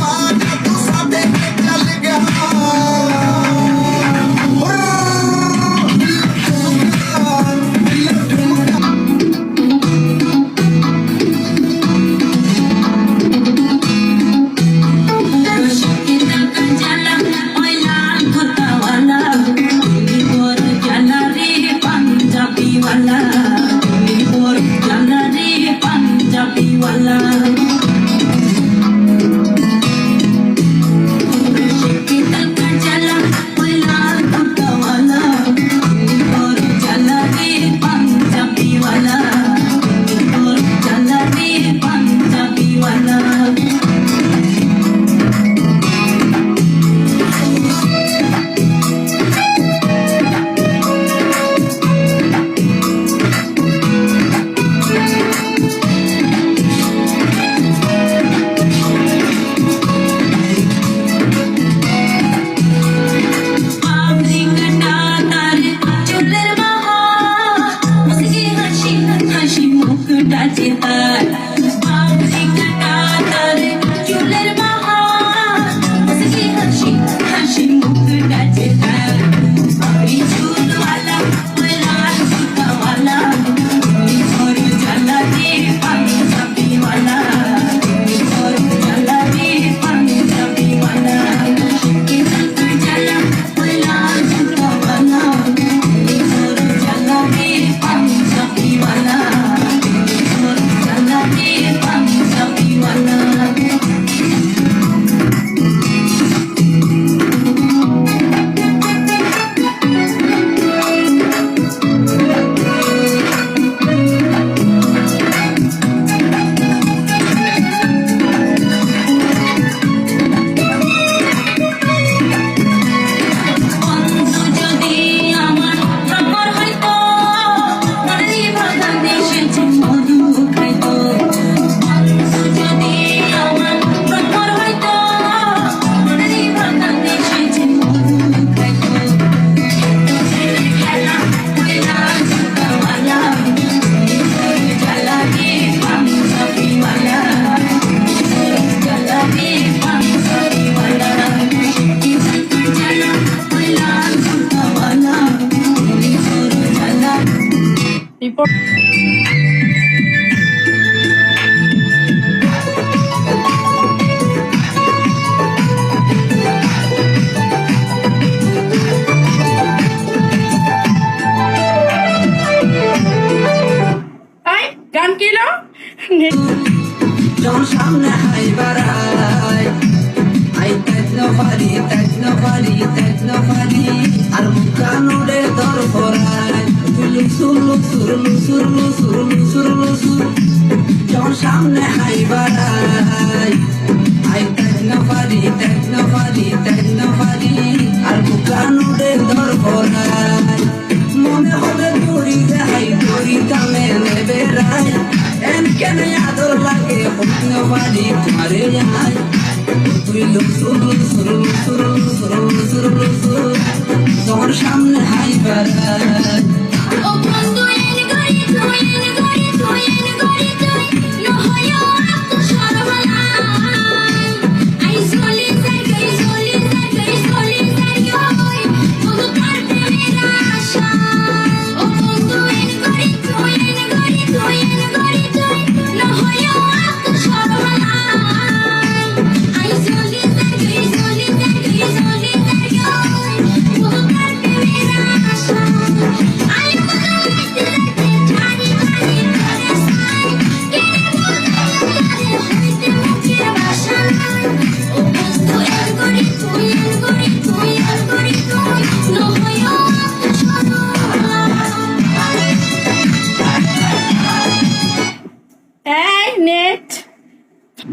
বন্ধু রিপোর্ট গান কিলো যখন সামনে হাই বাড়াই আই তেজনো পারি তেজনো পারি তেজনো দড়ি যাই দড়ি কামে নেবে রায়। এন কেন আদর লাগে হইন বাড়ি তোমারে যাই তুই লুসুর লুসুর লুসুর লুসুর লুসুর লুসুর তোর সামনে হাই তুই তুই তুই সরবলাই আই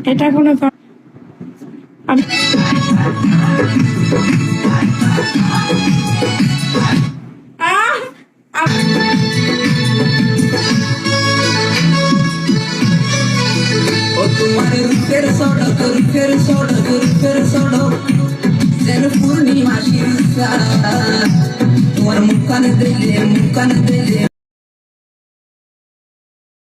এটা কোনো রূপের সড়ক রূপের সড়ক রূপের সড়ক যেন পূর্ণিমা তোমার মুখান দিলে মুখান দিলে।